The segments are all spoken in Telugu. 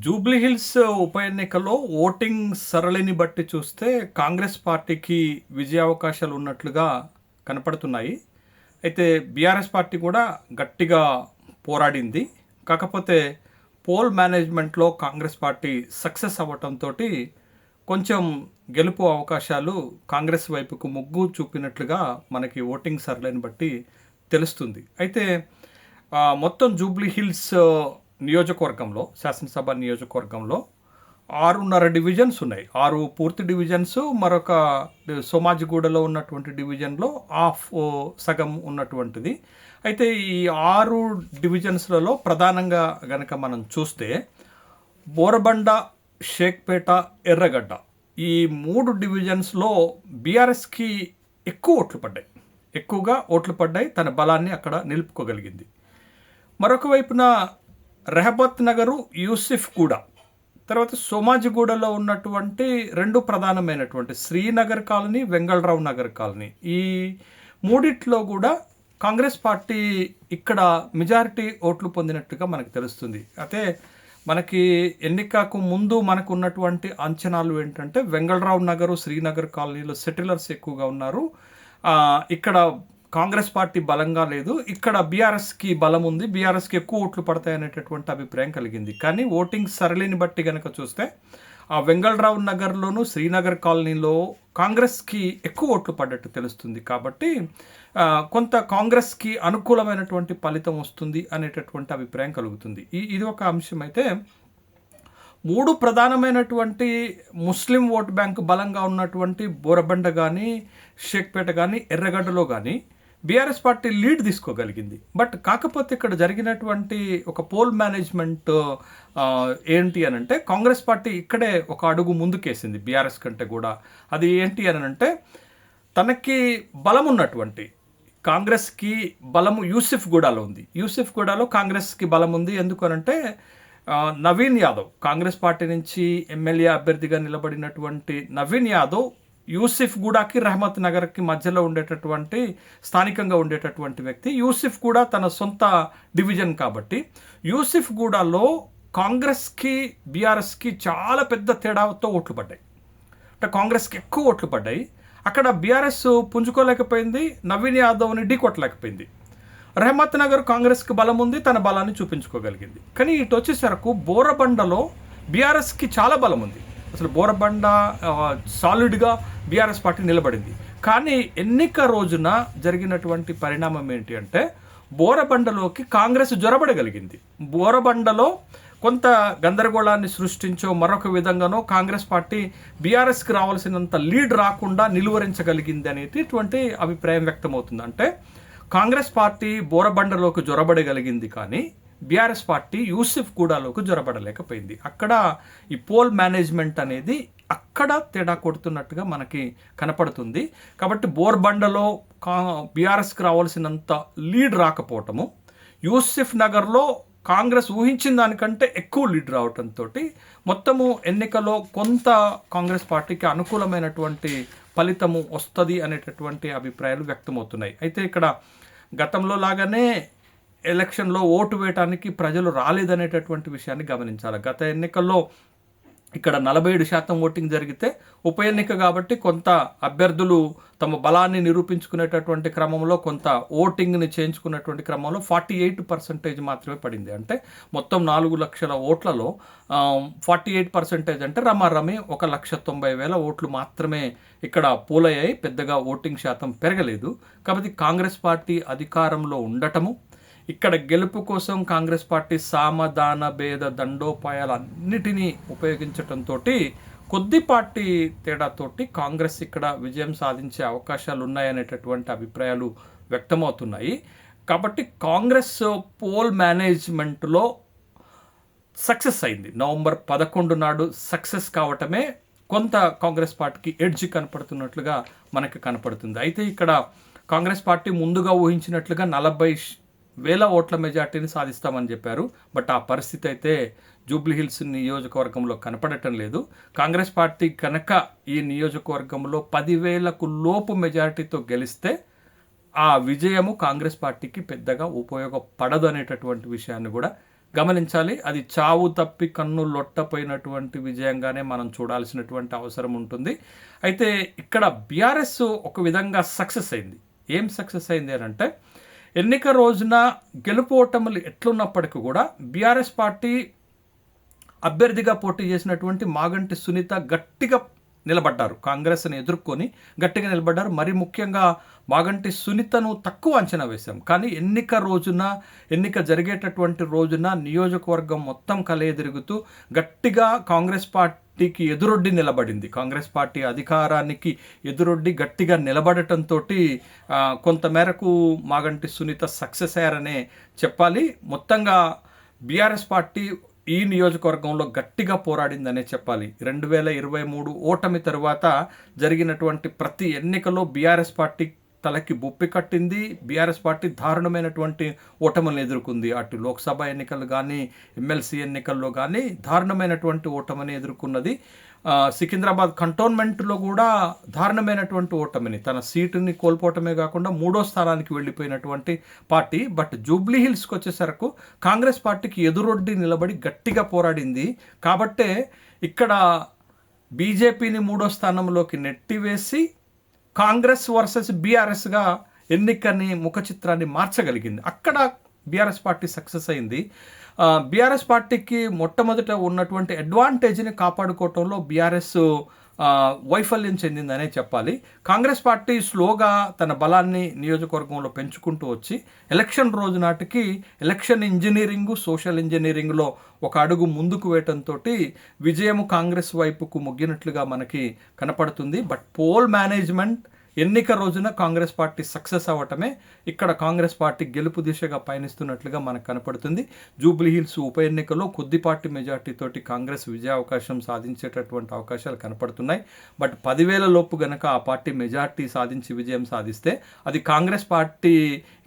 జూబ్లీహిల్స్ ఉప ఎన్నికలో ఓటింగ్ సరళిని బట్టి చూస్తే కాంగ్రెస్ పార్టీకి విజయావకాశాలు ఉన్నట్లుగా కనపడుతున్నాయి. అయితే బీఆర్ఎస్ పార్టీ కూడా గట్టిగా పోరాడింది. కాకపోతే పోల్ మేనేజ్మెంట్లో కాంగ్రెస్ పార్టీ సక్సెస్ అవ్వటంతో కొంచెం గెలుపు అవకాశాలు కాంగ్రెస్ వైపుకు మొగ్గు చూపినట్లుగా మనకి ఓటింగ్ సరళిని బట్టి తెలుస్తుంది. అయితే మొత్తం జూబ్లీ హిల్స్ నియోజకవర్గంలో శాసనసభ నియోజకవర్గంలో ఆరున్నర డివిజన్స్ ఉన్నాయి. ఆరు పూర్తి డివిజన్స్ మరొక సోమాజిగూడలో ఉన్నటువంటి డివిజన్లో హాఫ్ ఓ, సగం ఉన్నటువంటిది. అయితే ఈ ఆరు డివిజన్స్లలో ప్రధానంగా గనక మనం చూస్తే బోరబండ షేక్పేట ఎర్రగడ్డ ఈ మూడు డివిజన్స్లో బీఆర్ఎస్కి ఎక్కువ ఓట్లు పడ్డాయి. ఎక్కువగా ఓట్లు పడ్డాయి తన బలాన్ని అక్కడ నిలుపుకోగలిగింది. మరొక వైపున రెహబత్ నగరు యూసిఫ్ కూడా. తర్వాత సోమాజిగూడలో ఉన్నటువంటి రెండు ప్రధానమైనటువంటి శ్రీనగర్ కాలనీ వెంగళరావు నగర్ కాలనీ. ఈ మూడిట్లో కూడా కాంగ్రెస్ పార్టీ ఇక్కడ మెజారిటీ ఓట్లు పొందినట్టుగా మనకు తెలుస్తుంది. అయితే మనకి ఎన్నికకు ముందు మనకు ఉన్నటువంటి అంచనాలు ఏంటంటే వెంగళరావు నగరు శ్రీనగర్ కాలనీలో సెటిలర్స్ ఎక్కువగా ఉన్నారు. ఇక్కడ కాంగ్రెస్ పార్టీ బలంగా లేదు. ఇక్కడ బీఆర్ఎస్కి బలం ఉంది. బీఆర్ఎస్కి ఎక్కువ ఓట్లు పడతాయి అనేటటువంటి అభిప్రాయం కలిగింది. కానీ ఓటింగ్ సరళిని బట్టి కనుక చూస్తే ఆ వెంగళరావు నగర్లోను శ్రీనగర్ కాలనీలో కాంగ్రెస్కి ఎక్కువ ఓట్లు పడ్డట్టు తెలుస్తుంది. కాబట్టి కొంత కాంగ్రెస్కి అనుకూలమైనటువంటి ఫలితం వస్తుంది అనేటటువంటి అభిప్రాయం కలుగుతుంది. ఈ ఇది ఒక అంశం అయితే మూడు ప్రధానమైనటువంటి ముస్లిం ఓట్ బ్యాంక్ బలంగా ఉన్నటువంటి బోరబండ కానీ షేక్పేట కానీ ఎర్రగడ్డలో కానీ బీఆర్ఎస్ పార్టీ లీడ్ తీసుకోగలిగింది. బట్ కాకపోతే ఇక్కడ జరిగినటువంటి ఒక పోల్ మేనేజ్మెంట్ ఏంటి అని అంటే కాంగ్రెస్ పార్టీ ఇక్కడే ఒక అడుగు ముందుకేసింది బీఆర్ఎస్ కంటే కూడా. అది ఏంటి అని అంటే తనకి బలం ఉన్నటువంటి కాంగ్రెస్కి బలము యూసిఫ్ గూడాలో ఉంది. యూసిఫ్ గూడాలో కాంగ్రెస్కి బలం ఉంది. ఎందుకు అనంటే నవీన్ యాదవ్ కాంగ్రెస్ పార్టీ నుంచి ఎమ్మెల్యే అభ్యర్థిగా నిలబడినటువంటి నవీన్ యాదవ్ యూసిఫ్ గూడాకి రహమత్ నగర్కి మధ్యలో ఉండేటటువంటి స్థానికంగా ఉండేటటువంటి వ్యక్తి. యూసిఫ్ కూడా తన సొంత డివిజన్ కాబట్టి. యూసిఫ్ గూడాలో కాంగ్రెస్కి బీఆర్ఎస్కి చాలా పెద్ద తేడాతో ఓట్లు పడ్డాయి. అంటే కాంగ్రెస్కి ఎక్కువ ఓట్లు పడ్డాయి. అక్కడ బీఆర్ఎస్ పుంజుకోలేకపోయింది నవీన్ యాదవ్ని ఢీకొట్టలేకపోయింది. రెహమత్ నగర్ కాంగ్రెస్కి బలం ఉంది తన బలాన్ని చూపించుకోగలిగింది. కానీ ఇటు వచ్చేసరకు బోరబండలో బీఆర్ఎస్కి చాలా బలం ఉంది. అసలు బోరబండ సాలిడ్గా బీఆర్ఎస్ పార్టీ నిలబడింది. కానీ ఎన్నిక రోజున జరిగినటువంటి పరిణామం ఏంటి అంటే బోరబండలోకి కాంగ్రెస్ జొరబడగలిగింది. బోరబండలో కొంత గందరగోళాన్ని సృష్టించో మరొక విధంగానో కాంగ్రెస్ పార్టీ బీఆర్ఎస్కి రావాల్సినంత లీడ్ రాకుండా నిలువరించగలిగింది అనేటటువంటి అభిప్రాయం వ్యక్తమవుతుంది. అంటే కాంగ్రెస్ పార్టీ బోరబండలోకి జొరబడగలిగింది కానీ బీఆర్ఎస్ పార్టీ యూసిఫ్ కూడాలోకి జొరబడలేకపోయింది. అక్కడ ఈ పోల్ మేనేజ్మెంట్ అనేది అక్కడ తేడా కొడుతున్నట్టుగా మనకి కనపడుతుంది. కాబట్టి బోర్బండలో కా బీఆర్ఎస్కి రావాల్సినంత లీడ్ రాకపోవటము యూసిఫ్ నగర్లో కాంగ్రెస్ ఊహించిన దానికంటే ఎక్కువ లీడ్ రావటంతో మొత్తము ఎన్నికలో కొంత కాంగ్రెస్ పార్టీకి అనుకూలమైనటువంటి ఫలితము వస్తుంది అనేటటువంటి అభిప్రాయాలు వ్యక్తమవుతున్నాయి. అయితే ఇక్కడ గతంలో లాగానే ఎలక్షన్లో ఓటు వేయటానికి ప్రజలు రాలేదనేటటువంటి విషయాన్ని గమనించాలి. గత ఎన్నికల్లో ఇక్కడ నలభై ఏడు శాతం ఓటింగ్ జరిగితే ఉప ఎన్నిక కాబట్టి కొంత అభ్యర్థులు తమ బలాన్ని నిరూపించుకునేటటువంటి క్రమంలో కొంత ఓటింగ్ని చేయించుకున్నటువంటి క్రమంలో ఫార్టీ ఎయిట్ పర్సెంటేజ్ మాత్రమే పడింది. అంటే మొత్తం నాలుగు లక్షల ఓట్లలో ఫార్టీ ఎయిట్ పర్సెంటేజ్ అంటే రమారమి ఒక లక్ష తొంభై వేల ఓట్లు మాత్రమే ఇక్కడ పూలయ్యాయి. పెద్దగా ఓటింగ్ శాతం పెరగలేదు. కాబట్టి కాంగ్రెస్ పార్టీ అధికారంలో ఉండటము ఇక్కడ గెలుపు కోసం కాంగ్రెస్ పార్టీ సామధాన భేద దండోపాయాలన్నిటినీ ఉపయోగించటంతో పార్టీ తేడాతోటి కాంగ్రెస్ ఇక్కడ విజయం సాధించే అవకాశాలు ఉన్నాయనేటటువంటి అభిప్రాయాలు వ్యక్తమవుతున్నాయి. కాబట్టి కాంగ్రెస్ పోల్ మేనేజ్మెంట్లో సక్సెస్ అయింది. నవంబర్ పదకొండు నాడు సక్సెస్ కావటమే కొంత కాంగ్రెస్ పార్టీకి ఎడ్జ్ కనపడుతున్నట్లుగా మనకి కనపడుతుంది. అయితే ఇక్కడ కాంగ్రెస్ పార్టీ ముందుగా ఊహించినట్లుగా నలభై వేల ఓట్ల మెజార్టీని సాధిస్తామని చెప్పారు. బట్ ఆ పరిస్థితి అయితే జూబ్లీహిల్స్ నియోజకవర్గంలో కనపడటం లేదు. కాంగ్రెస్ పార్టీ కనుక ఈ నియోజకవర్గంలో పదివేలకు లోపు మెజారిటీతో గెలిస్తే ఆ విజయము కాంగ్రెస్ పార్టీకి పెద్దగా ఉపయోగపడదు అనేటటువంటి విషయాన్ని కూడా గమనించాలి. అది చావు తప్పి కన్ను లొట్టపోయినటువంటి విజయంగానే మనం చూడాల్సినటువంటి అవసరం ఉంటుంది. అయితే ఇక్కడ బీఆర్ఎస్ ఒక విధంగా సక్సెస్ అయింది. ఏం సక్సెస్ అయింది అని అంటే ఎన్నిక రోజున గెలుపు ఓటములు ఎట్లున్నప్పటికీ కూడా బీఆర్ఎస్ పార్టీ అభ్యర్థిగా పోటీ చేసినటువంటి మాగంటి సునీత గట్టిగా నిలబడ్డారు. కాంగ్రెస్ని ఎదుర్కొని గట్టిగా నిలబడ్డారు. మరి ముఖ్యంగా మాగంటి సునీతను తక్కువ అంచనా వేశాం. కానీ ఎన్నిక రోజున ఎన్నిక జరిగేటటువంటి రోజున నియోజకవర్గం మొత్తం కలయదిరుగుతూ గట్టిగా కాంగ్రెస్ పార్టీ పార్టీకి ఎదురొడ్డి నిలబడింది. కాంగ్రెస్ పార్టీ అధికారానికి ఎదురొడ్డి గట్టిగా నిలబడటంతో కొంతమేరకు మాగంటి సునీత సక్సెస్ అయ్యారనే చెప్పాలి. మొత్తంగా బీఆర్ఎస్ పార్టీ ఈ నియోజకవర్గంలో గట్టిగా పోరాడిందనే చెప్పాలి. రెండు వేల ఇరవై మూడు ఓటమి తరువాత జరిగినటువంటి ప్రతి ఎన్నికలో బీఆర్ఎస్ పార్టీ తలకి బొప్పి కట్టింది. బీఆర్ఎస్ పార్టీ దారుణమైనటువంటి ఓటములను ఎదుర్కొంది. అటు లోక్సభ ఎన్నికలు కానీ ఎమ్మెల్సీ ఎన్నికల్లో కానీ దారుణమైనటువంటి ఓటమిని ఎదుర్కొన్నది. సికింద్రాబాద్ కంటోన్మెంట్లో కూడా దారుణమైనటువంటి ఓటమిని తన సీటుని కోల్పోవటమే కాకుండా మూడో స్థానానికి వెళ్ళిపోయినటువంటి పార్టీ. బట్ జూబ్లీ హిల్స్కి వచ్చేసరకు కాంగ్రెస్ పార్టీకి ఎదురొడ్డి నిలబడి గట్టిగా పోరాడింది. కాబట్టే ఇక్కడ బీజేపీని మూడో స్థానంలోకి నెట్టివేసి కాంగ్రెస్ వర్సెస్ బీఆర్ఎస్గా ఎన్నికని ముఖ చిత్రాన్ని మార్చగలిగింది. అక్కడ బీఆర్ఎస్ పార్టీ సక్సెస్ అయింది. బీఆర్ఎస్ పార్టీకి మొట్టమొదట ఉన్నటువంటి అడ్వాంటేజ్ని కాపాడుకోవటంలో బీఆర్ఎస్ వైఫల్యం చెందిందనే చెప్పాలి. కాంగ్రెస్ పార్టీ స్లోగా తన బలాన్ని నియోజకవర్గంలో పెంచుకుంటూ వచ్చి ఎలక్షన్ రోజు నాటికి ఎలక్షన్ ఇంజనీరింగ్ సోషల్ ఇంజనీరింగ్లో ఒక అడుగు ముందుకు వేయటంతో విజయము కాంగ్రెస్ వైపుకు మొగ్గినట్లుగా మనకి కనపడుతుంది. బట్ పోల్ మేనేజ్మెంట్ ఎన్నిక రోజున కాంగ్రెస్ పార్టీ సక్సెస్ అవ్వటమే ఇక్కడ కాంగ్రెస్ పార్టీ గెలుపు దిశగా పయనిస్తున్నట్లుగా మనకు కనపడుతుంది. జూబ్లీ హిల్స్ ఉప ఎన్నికలో కొద్దిపాటి మెజార్టీతోటి కాంగ్రెస్ విజయావకాశం సాధించేటటువంటి అవకాశాలు కనపడుతున్నాయి. బట్ పదివేల లోపు గనక ఆ పార్టీ మెజార్టీ సాధించి విజయం సాధిస్తే అది కాంగ్రెస్ పార్టీ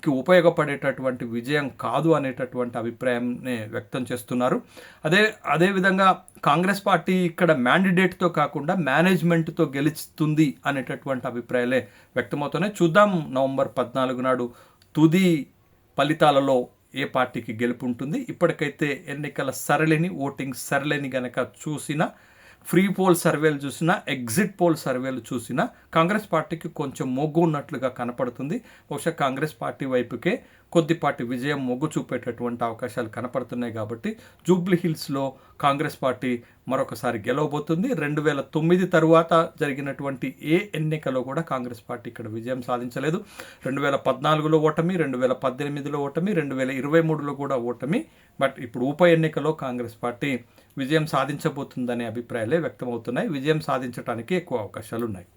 పార్టీకి ఉపయోగపడేటటువంటి విజయం కాదు అనేటటువంటి అభిప్రాయాన్ని వ్యక్తం చేస్తున్నారు. అదే అదేవిధంగా కాంగ్రెస్ పార్టీ ఇక్కడ మ్యాండిడేట్తో కాకుండా మేనేజ్మెంట్తో గెలుస్తుంది అనేటటువంటి అభిప్రాయాలే వ్యక్తమవుతున్నాయి. చూద్దాం నవంబర్ పద్నాలుగు నాడు తుది ఫలితాలలో ఏ పార్టీకి గెలుపు ఉంటుంది. ఇప్పటికైతే ఎన్నికల సరళిని ఓటింగ్ సరళిని గనక చూసినా ఫ్రీ పోల్ సర్వేలు చూసినా ఎగ్జిట్ పోల్ సర్వేలు చూసినా కాంగ్రెస్ పార్టీకి కొంచెం మొగ్గు ఉన్నట్లుగా కనపడుతుంది. బహుశా కాంగ్రెస్ పార్టీ వైపుకే కొద్దిపాటి విజయం మొగ్గు చూపేటటువంటి అవకాశాలు కనపడుతున్నాయి కాబట్టి జూబ్లీ హిల్స్లో కాంగ్రెస్ పార్టీ మరొకసారి గెలవబోతుంది. రెండు వేల తొమ్మిది తరువాత జరిగినటువంటి ఏ ఎన్నికలో కూడా కాంగ్రెస్ పార్టీ ఇక్కడ విజయం సాధించలేదు. రెండు వేల పద్నాలుగులో ఓటమి రెండు వేల పద్దెనిమిదిలో ఓటమి రెండు వేల ఇరవై మూడులో కూడా ఓటమి. బట్ ఇప్పుడు ఉప ఎన్నికలో కాంగ్రెస్ పార్టీ విజయం సాధించబోతుందనే అభిప్రాయాలే వ్యక్తమవుతున్నాయి. విజయం సాధించడానికి ఎక్కువ అవకాశాలు ఉన్నాయి